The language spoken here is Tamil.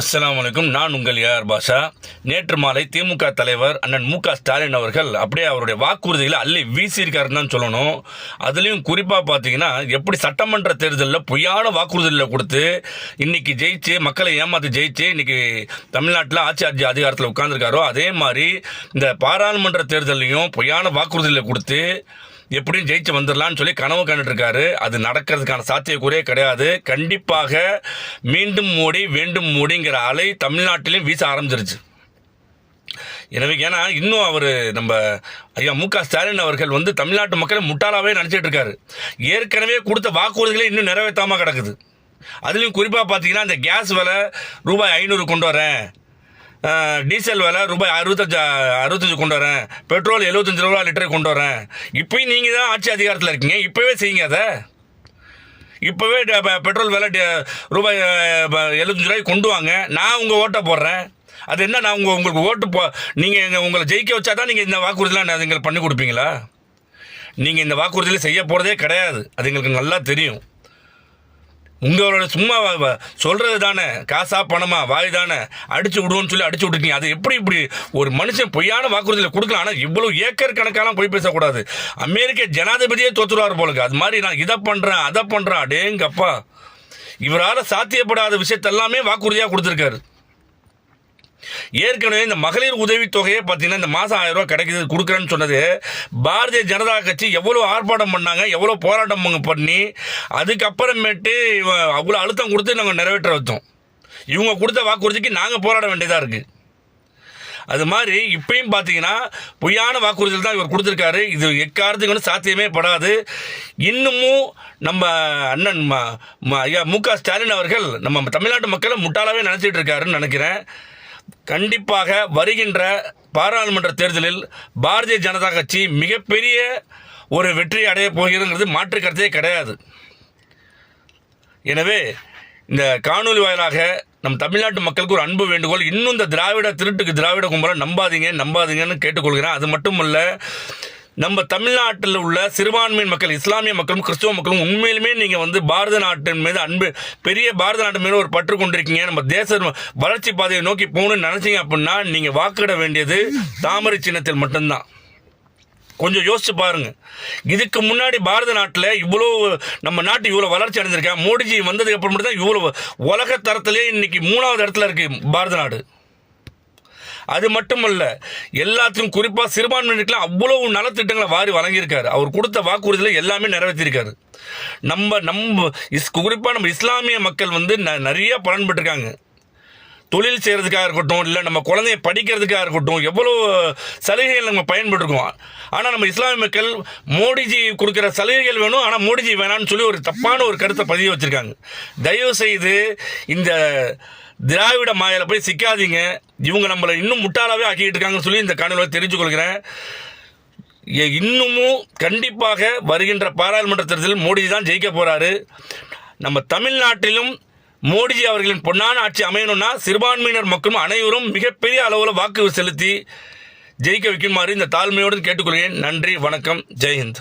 அஸ்லாம் வலைக்கும் நான் உங்கள் ஏஆர் பாஷா. நேற்று மாலை திமுக தலைவர் அண்ணன் மு க ஸ்டாலின் அவர்கள் அப்படியே அவருடைய வாக்குறுதிகளை அள்ளி வீசியிருக்காருன்னு தான் சொல்லணும். அதுலேயும் குறிப்பாக பார்த்தீங்கன்னா எப்படி சட்டமன்ற தேர்தலில் பொய்யான வாக்குறுதிகளில் கொடுத்து இன்னைக்கு ஜெயிச்சு மக்களை ஏமாற்றி ஜெயிச்சு இன்னைக்கு தமிழ்நாட்டில் ஆட்சி ஆட்சி அதிகாரத்தில் உட்காந்துருக்காரோ அதே மாதிரி இந்த பாராளுமன்ற தேர்தலையும் பொய்யான வாக்குறுதிகளை கொடுத்து எப்படியும் ஜெயிச்சு வந்துடலாம்னு சொல்லி கனவு கண்டுட்டு இருக்காரு அது நடக்கிறதுக்கான சாத்தியக்கூறே கிடையாது. கண்டிப்பாக மீண்டும் மோடி வேண்டும் மோடிங்கிற அலை தமிழ்நாட்டிலையும் வீச ஆரம்பிச்சிருச்சு. எனவே ஏன்னா இன்னும் அவர் நம்ம ஐயா மு க ஸ்டாலின் அவர்கள் வந்து தமிழ்நாட்டு மக்களை முட்டாளாவே நினச்சிட்டு இருக்காரு ஏற்கனவே கொடுத்த வாக்குறுதிகளை இன்னும் நிறைவேற்றாமல் கிடக்குது. அதுலேயும் குறிப்பாக பார்த்தீங்கன்னா இந்த கேஸ் விலை ரூபாய் ஐநூறு கொண்டு வரேன். டீசல் விலை ரூபாய் அறுபத்தஞ்சு அறுபத்தஞ்சு கொண்டு வரேன். பெட்ரோல் எழுபத்தஞ்சு ரூபா லிட்டருக்கு கொண்டு வரேன். இப்போயும் நீங்கள் தான் ஆட்சி அதிகாரத்தில் இருக்கீங்க. இப்போவே செய்யுங்க அதை. இப்போவே ட- ப- பெட்ரோல் விலை ரூபாய் எழுபத்தஞ்சு ரூபாய்க்கு கொண்டு வாங்க. நான் உங்கள் ஓட்டை போடுறேன். அது என்ன நான் உங்கள் உங்களுக்கு ஓட்டு போ நீங்கள் எங்கள் உங்களை ஜெயிக்க வச்சா தான் நீங்கள் இந்த வாக்குறுதிலாம் நான் எங்களுக்கு பண்ணி கொடுப்பீங்களா? நீங்கள் இந்த வாக்குறுதியில் செய்ய போகிறதே கிடையாது. அது எங்களுக்கு நல்லா தெரியும். உங்களோட சும்மா சொல்கிறது தானே? காசா பணமா? வாய் தானே? அடிச்சு விடுவோம்னு சொல்லி அடிச்சு விட்டுட்டீங்க. அது எப்படி இப்படி ஒரு மனுஷன் பொய்யான வாக்குறுதியில் கொடுக்கலாம் ஆனால் இவ்வளோ ஏக்கர் கணக்காலாம் போய் பேசக்கூடாது. அமெரிக்க ஜனாதிபதியே தோத்துருவார் போலுக்கு. அது மாதிரி நான் இதை பண்ணுறேன் அதை பண்ணுறேன் அடேங்கப்பா. இவரால் சாத்தியப்படாத விஷயத்தெல்லாமே வாக்குறுதியாக கொடுத்துருக்காரு. ஏற்கனவே இந்த மகளிர் உதவித்தொகையை பார்த்தீங்கன்னா இந்த மாதம் ஆயிரம் ரூபாய் கிடைக்குது கொடுக்குறேன்னு சொன்னது. பாரதிய ஜனதா கட்சி எவ்வளோ ஆர்ப்பாட்டம் பண்ணாங்க எவ்வளோ போராட்டம் பண்ணி அதுக்கப்புறமேட்டு அவ்வளோ அழுத்தம் கொடுத்து நாங்கள் நிறைவேற்ற வைத்தோம். இவங்க கொடுத்த வாக்குறுதிக்கு நாங்கள் போராட வேண்டியதாக இருக்குது அது மாதிரி இப்பயும் பார்த்தீங்கன்னா பொய்யான வாக்குறுதிகள் தான் இவர் கொடுத்துருக்காரு. இது எக்காரத்துக்கு வந்து சாத்தியமே படாது. இன்னமும் நம்ம அண்ணன் ஐயா மு க ஸ்டாலின் அவர்கள் நம்ம தமிழ்நாட்டு மக்களை முட்டாளாவே நினச்சிட்டு இருக்காருன்னு நினைக்கிறேன். கண்டிப்பாக வருகின்ற பாராளுமன்ற தேர்தலில் பாரதிய ஜனதா கட்சி மிகப்பெரிய ஒரு வெற்றி அடைய போகிறதுங்கிறது மாற்று கருத்தே கிடையாது. எனவே இந்த காணொலி வாயிலாக நம் தமிழ்நாட்டு மக்களுக்கு ஒரு அன்பு வேண்டுகோள் இன்னும் இந்த திராவிட திருட்டுக்கு திராவிட கும்பலை நம்பாதீங்க நம்பாதீங்கன்னு கேட்டுக்கொள்கிறேன். அது மட்டும் இல்லை நம்ம தமிழ்நாட்டில் உள்ள சிறுபான்மையின் மக்கள் இஸ்லாமிய மக்களும் கிறிஸ்துவ மக்களும் உண்மையிலுமே நீங்கள் வந்து பாரத நாட்டின் மீது அன்பு பெரிய பாரத நாட்டு மீது ஒரு பற்று கொண்டிருக்கீங்க. நம்ம தேச வளர்ச்சி பாதையை நோக்கி போகணும்னு நினச்சிங்க அப்படின்னா நீங்கள் வாக்கிட வேண்டியது தாமரை சின்னத்தில் மட்டும்தான். கொஞ்சம் யோசிச்சு பாருங்க. இதுக்கு முன்னாடி பாரத நாட்டில் இவ்வளோ நம்ம நாட்டு இவ்வளோ வளர்ச்சி அடைஞ்சிருக்கேன் மோடிஜி வந்ததுக்கு அப்புறம் மட்டும் தான் இவ்வளோ உலக தரத்திலே இன்னைக்கு மூணாவது இடத்துல இருக்குது பாரத நாடு. அது மட்டுமல்ல எல்லாத்துக்கும் குறிப்பாக சிறுபான்மையினருக்குலாம் அவ்வளவு நலத்திட்டங்களை வாரி வழங்கியிருக்காரு. அவர் கொடுத்த வாக்குறுதிகளை எல்லாமே நிறைவேற்றியிருக்காரு. நம்ம நம்ம இஸ் குறிப்பாக நம்ம இஸ்லாமிய மக்கள் வந்து ந- நிறைய பலன் தொழில் செய்கிறதுக்காக இருக்கட்டும் இல்லை நம்ம குழந்தைய படிக்கிறதுக்காக இருக்கட்டும் எவ்வளோ சலுகைகள் நம்ம பயன்பட்டுருக்கோம் ஆனால் நம்ம இஸ்லாமிய மக்கள் மோடிஜி கொடுக்குற சலுகைகள் வேணும் ஆனால் மோடிஜி வேணாம்னு சொல்லி ஒரு தப்பான ஒரு கருத்தை பதிவு வச்சுருக்காங்க. தயவு செய்து இந்த திராவிட மாயில் போய் சிக்காதீங்க. இவங்க நம்மளை இன்னும் முட்டாளாகவே ஆக்கிட்டு இருக்காங்கன்னு சொல்லி இந்த காணொலியை தெரிஞ்சுக்கொள்கிறேன் இன்னமும் கண்டிப்பாக வருகின்ற பாராளுமன்ற தேர்தலில் மோடிஜி தான் ஜெயிக்க போகிறாரு நம்ம தமிழ்நாட்டிலும் மோடிஜி அவர்களின் பொன்னான ஆட்சி அமையணும்னா சிறுபான்மையினர் மக்களும் அனைவரும் மிகப்பெரிய அளவில் வாக்கு செலுத்தி ஜெயிக்க வைக்குமாறு இந்த தாழ்மையோடு கேட்டுக்கொள்கிறேன். நன்றி வணக்கம் ஜெய்ஹிந்த்